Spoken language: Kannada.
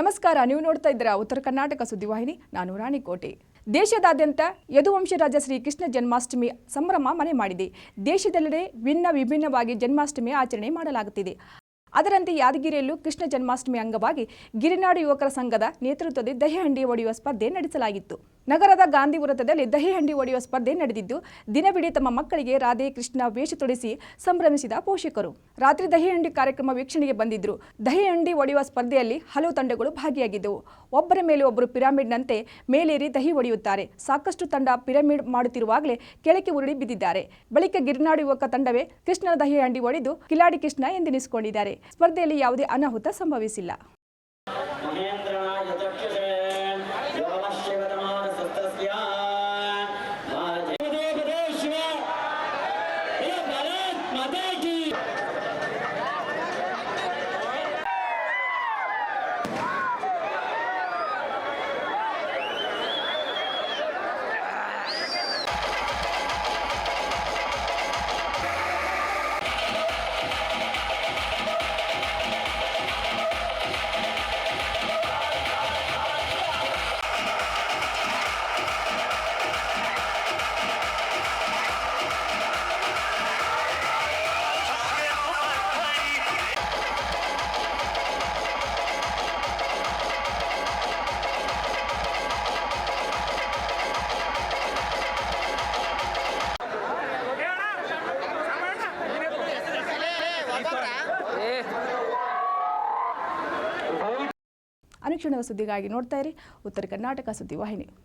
ನಮಸ್ಕಾರ, ನೀವು ನೋಡ್ತಾ ಇದ್ದೀರಾ ಉತ್ತರ ಕರ್ನಾಟಕ ಸುದ್ದಿವಾಹಿನಿ ನಾನು ರಾಣಿಕೋಟೆ ದೇಶದಾದ್ಯಂತ ಯದುವಂಶರಾಜ ಶ್ರೀ ಕೃಷ್ಣ ಜನ್ಮಾಷ್ಟಮಿ ಸಂಭ್ರಮ ಮನೆ ಮಾಡಿದೆ. ದೇಶದೆಲ್ಲೆಡೆ ಭಿನ್ನ ವಿಭಿನ್ನವಾಗಿ ಜನ್ಮಾಷ್ಟಮಿ ಆಚರಣೆ ಮಾಡಲಾಗುತ್ತಿದೆ. ಅದರಂತೆ ಯಾದಗಿರಿಯಲ್ಲೂ ಕೃಷ್ಣ ಜನ್ಮಾಷ್ಟಮಿ ಅಂಗವಾಗಿ ಗಿರಿನಾಡು ಯುವಕರ ಸಂಘದ ನೇತೃತ್ವದಲ್ಲಿ ದಹಿಹಂಡಿ ಒಡೆಯುವ ಸ್ಪರ್ಧೆ ನಡೆಸಲಾಗಿತ್ತು. ನಗರದ ಗಾಂಧಿ ವೃತ್ತದಲ್ಲಿ ದಹಿಹಂಡಿ ಒಡೆಯುವ ಸ್ಪರ್ಧೆ ನಡೆದಿದ್ದು, ದಿನವಿಡಿ ತಮ್ಮ ಮಕ್ಕಳಿಗೆ ರಾಧೆ ಕೃಷ್ಣ ವೇಷ ತೊಡಿಸಿ ಸಂಭ್ರಮಿಸಿದ ಪೋಷಕರು. ರಾತ್ರಿ ದಹಿಹಂಡಿ ಕಾರ್ಯಕ್ರಮ ವೀಕ್ಷಣೆಗೆ ಬಂದಿದ್ರು. ದಹಿಹಂಡಿ ಒಡೆಯುವ ಸ್ಪರ್ಧೆಯಲ್ಲಿ ಹಲವು ತಂಡಗಳು ಭಾಗಿಯಾಗಿದ್ದವು. ಒಬ್ಬರ ಮೇಲೆ ಒಬ್ಬರು ಪಿರಾಮಿಡ್ನಂತೆ ಮೇಲೇರಿ ದಹಿ ಒಡೆಯುತ್ತಾರೆ ಸಾಕಷ್ಟು ತಂಡ ಪಿರಮಿಡ್ ಮಾಡುತ್ತಿರುವಾಗಲೇ ಕೆಳಕ್ಕೆ ಉರುಳಿ ಬಿದ್ದಿದ್ದಾರೆ. ಬಳಿಕ ಗಿರ್ನಾಡು ಯುವಕ ತಂಡವೇ ಕೃಷ್ಣನ ದಹಿ ಹಂಡಿ ಒಡೆದು ಕಿಲಾಡಿ ಕೃಷ್ಣ ಎಂದೆನಿಸಿಕೊಂಡಿದ್ದಾರೆ. ಸ್ಪರ್ಧೆಯಲ್ಲಿ ಯಾವುದೇ ಅನಾಹುತ ಸಂಭವಿಸಿಲ್ಲ. ಅನುಕ್ಷಣದ ಸುದ್ದಿಗಾಗಿ ನೋಡ್ತಾ ಇರಿ. ಉತ್ತರ ಕರ್ನಾಟಕ ಸುದ್ದಿವಾಹಿನಿ